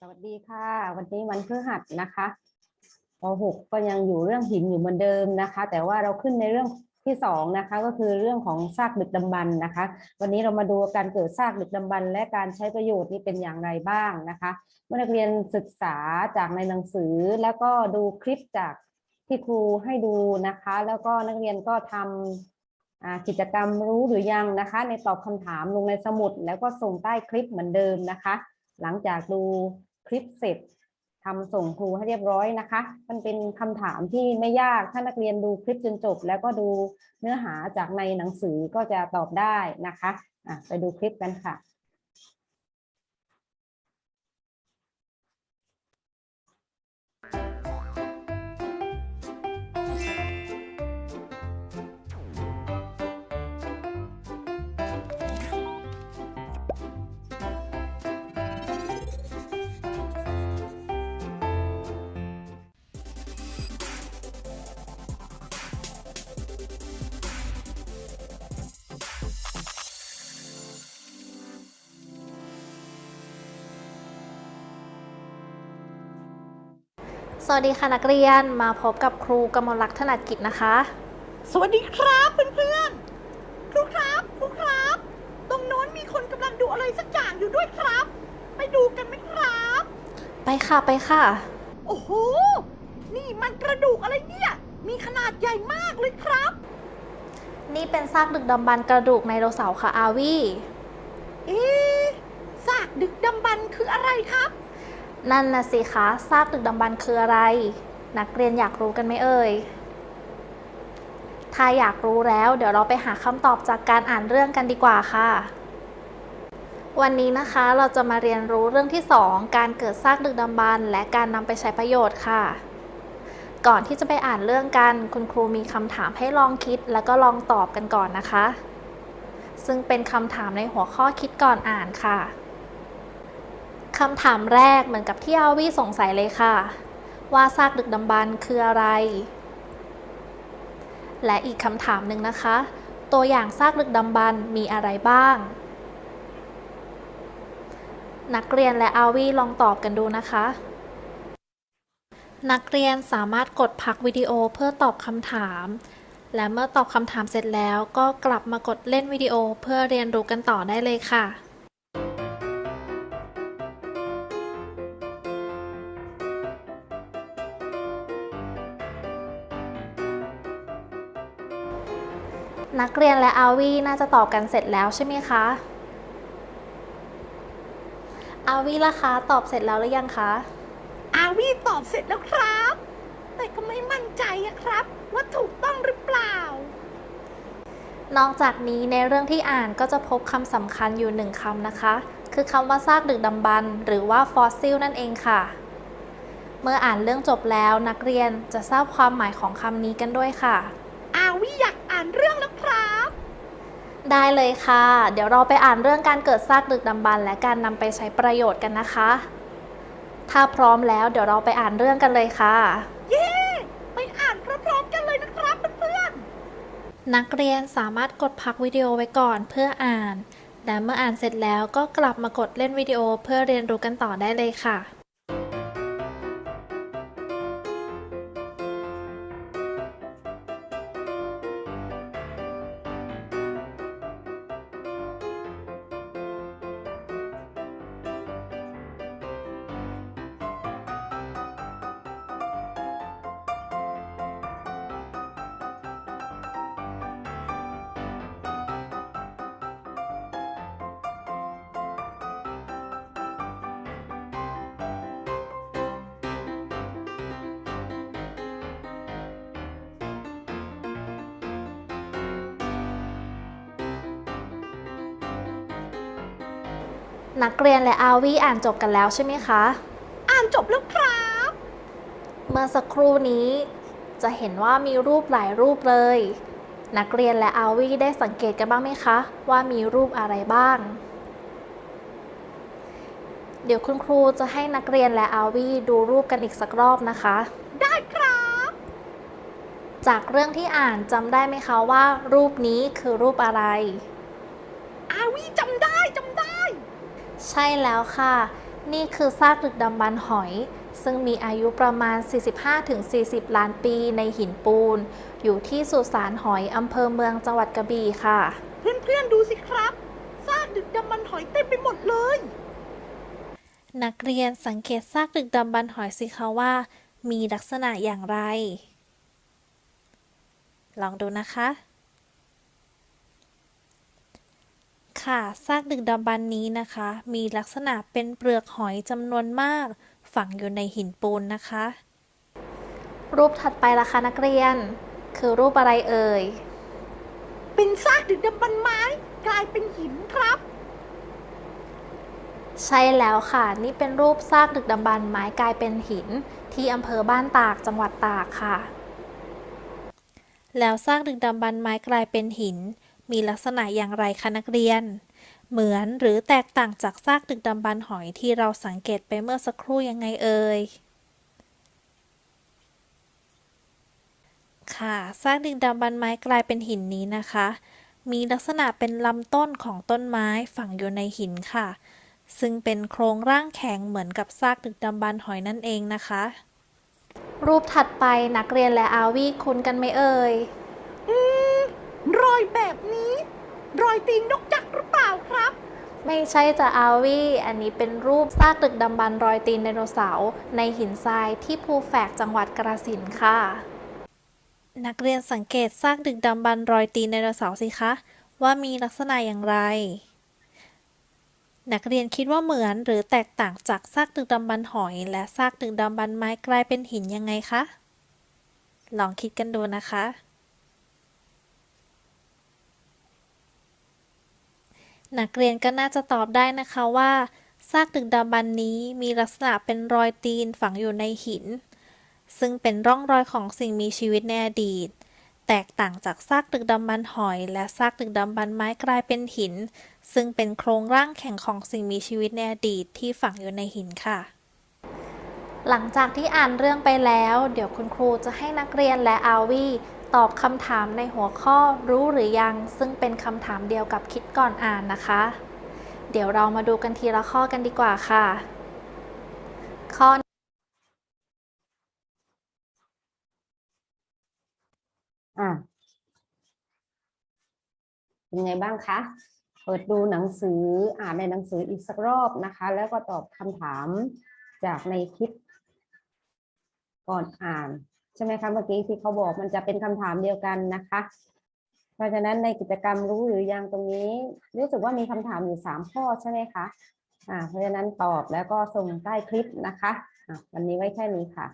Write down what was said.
สวัสดีค่ะ วันนี้วันพฤหัสนะคะป .6 ก็ยังอยู่เรื่องหินอยู่เหมือนเดิมนะคะ แต่ว่าเราขึ้นในเรื่องที่สองนะคะก็คือเรื่องของซากดึกดำบรรพ์นะคะ วันนี้เรามาดูการเกิดซากดึกดำบรรพ์และการใช้ประโยชน์นี่เป็นอย่างไรบ้างนะคะเมื่อนักเรียนศึกษาจากในหนังสือ แล้วก็ดูคลิปจากที่ครูให้ดูนะคะ แล้วก็นักเรียนก็ทำอ่ากิจกรรมรู้หรือยังนะคะ ในตอบคำถามลงในสมุด แล้วก็ส่งใต้คลิปเหมือนเดิมนะคะ หลังจากดูคลิปเสร็จทำส่งครูให้เรียบร้อยนะคะ มันเป็นคำถามที่ไม่ยาก ถ้านักเรียนดูคลิปจนจบ แล้วก็ดูเนื้อหาจากในหนังสือก็จะตอบได้นะคะะไปดูคลิปกันค่ะ สวัสดีค่ะนักเรียนมาพบกับครูกมลลักษณ์ถนัดกิจนะคะ สวัสดีครับเพื่อนๆครูครับครูครับ ตรงโน้นมีคนกำลังดูอะไรสักอย่างอยู่ด้วยครับ ไปดูกันไหมครับ ไปค่ะไปค่ะ โอ้โห นี่มันกระดูกอะไรเนี่ย มีขนาดใหญ่มากเลยครับ นี่เป็นซากดึกดำบรรพ์กระดูกไดโนเสาร์ค่ะอาวีเอ๊ะซากดึกดำบรรพ์คืออะไรครับ นั่นนะสิคะซากดึกดำบรรพ์คืออะไร นักเรียนอยากรู้กันไหมเอ่ย ถ้าอยากรู้แล้วเดี๋ยวเราไปหาคำตอบจากการอ่านเรื่องกันดีกว่าค่ะ วันนี้นะคะเราจะมาเรียนรู้เรื่องที่ 2 การเกิดซากดึกดำบรรพ์และการนำไปใช้ประโยชน์ค่ะ ก่อนที่จะไปอ่านเรื่องกัน คุณครูมีคำถามให้ลองคิด แล้วก็ลองตอบกันก่อนนะคะ ซึ่งเป็นคำถามในหัวข้อคิดก่อนอ่านค่ะ คำถามแรกเหมือนกับที่อาวีสงสัยเลยค่ะ ว่าซากดึกดำบรรพ์คืออะไร และอีกคำถามหนึ่งนะคะ ตัวอย่างซากดึกดำบรรพ์มีอะไรบ้าง นักเรียนและอาวีลองตอบกันดูนะคะ นักเรียนสามารถกดพักวิดีโอเพื่อตอบคำถาม และเมื่อตอบคำถามเสร็จแล้วก็กลับมากดเล่นวิดีโอเพื่อเรียนรู้กันต่อได้เลยค่ะ นักเรียนและอาวีน่าจะตอบกันเสร็จแล้วใช่ไหมคะอาวีล่ะคะตอบเสร็จแล้วหรือยังคะอาวีตอบเสร็จแล้วครับ แต่ก็ไม่มั่นใจอะครับ ว่าถูกต้องหรือเปล่า นอกจากนี้ในเรื่องที่อ่านก็จะพบคำสำคัญอยู่หนึ่งคำนะคะ คือคำว่าซากดึกดำบรรพ์หรือว่าฟอสซิลนั่นเองค่ะ เมื่ออ่านเรื่องจบแล้วนักเรียนจะทราบความหมายของคำนี้กันด้วยค่ะอาวีอยากอ่านเรื่องแล้วครับ ได้เลยค่ะ เดี๋ยวเราไปอ่านเรื่องการเกิดซากดึกดำบรรพ์และการนำไปใช้ประโยชน์กันนะคะ ถ้าพร้อมแล้วเดี๋ยวเราไปอ่านเรื่องกันเลยค่ะ เย้ ไปอ่านพร้อมๆกันเลยนะครับเพื่อนนักเรียนสามารถกดพักวิดีโอไว้ก่อนเพื่ออ่าน และเมื่ออ่านเสร็จแล้วก็กลับมากดเล่นวิดีโอเพื่อเรียนรู้กันต่อได้เลยค่ะ นักเรียนและอาวีอ่านจบกันแล้วใช่ไหมคะๆอ่านจบแล้วครับ เมื่อสักครู่นี้ จะเห็นว่ามีรูปหลายรูปเลย นักเรียนและอาวีได้สังเกตกันบ้างไหมคะ ว่ามีรูปอะไรบ้าง เดี๋ยวคุณครูจะให้นักเรียนและอาวีดูรูปกันอีกสักรอบนะคะ ได้ครับ จากเรื่องที่อ่านจำได้ไหมคะว่า รูปนี้คือรูปอะไร อาวีจำได้จำได้ ใช่แล้วค่ะ นี่คือซากดึกดำบรรพ์หอย ซึ่งมีอายุประมาณ 45-40 ล้านปีในหินปูน อยู่ที่สุสานหอยอำเภอเมืองจังหวัดกระบี่ค่ะ เพื่อนๆดูสิครับ ซากดึกดำบรรพ์หอยเต็มไปหมดเลย นักเรียนสังเกตซากดึกดำบรรพ์หอยสิคะว่า มีลักษณะอย่างไร ลองดูนะคะ ค่ะ ซากดึกดำบรรพ์นี้นะคะ มีลักษณะเป็นเปลือกหอยจำนวนมาก ฝังอยู่ในหินปูนนะคะ รูปถัดไปละคะนักเรียน คือรูปอะไรเอ่ย เป็นซากดึกดำบรรพ์ไม้ กลายเป็นหินครับ ใช่แล้วค่ะ นี่เป็นรูปซากดึกดำบรรพ์ไม้กลายเป็นหิน ที่อำเภอบ้านตากจังหวัดตากค่ะ แล้วซากดึกดำบรรพ์ไม้กลายเป็นหิน มีลักษณะอย่างไรคะนักเรียน เหมือนหรือแตกต่างจากซากดึกดำบรรพ์หอยที่เราสังเกตไปเมื่อสักครู่ยังไงเอ่ยค่ะซากดึกดำบรรพ์ไม้กลายเป็นหินนี้นะคะ มีลักษณะเป็นลำต้นของต้นไม้ฝังอยู่ในหินค่ะ ซึ่งเป็นโครงร่างแข็งเหมือนกับซากดึกดำบรรพ์หอยนั่นเองนะคะ รูปถัดไปนักเรียนและอาวีคุ้นกันไหมเอ่ย รอยแบบนี้ รอยตีนนกจักรหรือเปล่าครับ ไม่ใช่จะอาวีอันนี้เป็นรูปซากดึกดำบรรพ์รอยตีนไดโนเสาร์ในหินทรายที่ภูแฝกจังหวัดกราสินค่ะ นักเรียนสังเกตซากดึกดำบรรพ์รอยตีนไดโนเสาร์สิคะ ว่ามีลักษณะอย่างไร นักเรียนคิดว่าเหมือนหรือแตกต่างจากซากดึกดำบรรพ์หอย และซากดึกดำบรรพ์ไม้กลายเป็นหินยังไงคะลองคิดกันดูนะคะ นักเรียนก็น่าจะตอบได้นะคะว่า ซากดึกดำบรรนี้มีลักษณะเป็นรอยตีนฝังอยู่ในหิน ซึ่งเป็นร่องรอยของสิ่งมีชีวิตในอดีต แตกต่างจากซากดึกดำบรรพ์หอย และซากดึกดำบรรพ์ไม้กลายเป็นหิน ซึ่งเป็นโครงร่างแข็งของสิ่งมีชีวิตในอดีตที่ฝังอยู่ในหินค่ะหลังจากที่อ่านเรื่องไปแล้ว เดี๋ยวคุณครูจะให้นักเรียนและอาวี ตอบคำถามในหัวข้อรู้หรือยัง ซึ่งเป็นคำถามเดียวกับคิดก่อนอ่านนะคะ เดี๋ยวเรามาดูกันทีละข้อกันดีกว่าค่ะ ข้ออะเป็นไงบ้างคะ เปิดดูหนังสืออ่านในหนังสืออีกสักรอบนะคะ แล้วก็ตอบคำถามจากในคลิปก่อนอ่าน ใช่ไหมคะเมื่อกี้ที่เขาบอกมันจะเป็นคำถามเดียวกันนะคะ เพราะฉะนั้นในกิจกรรมรู้หรือยังตรงนี้ รู้สึกว่ามีคำถามอยู่สามข้อใช่ไหมคะอ่าเพราะฉะนั้นตอบแล้วก็ส่งใต้คลิปนะคะอ่าวันนี้ไว้แค่นี้ค่ะ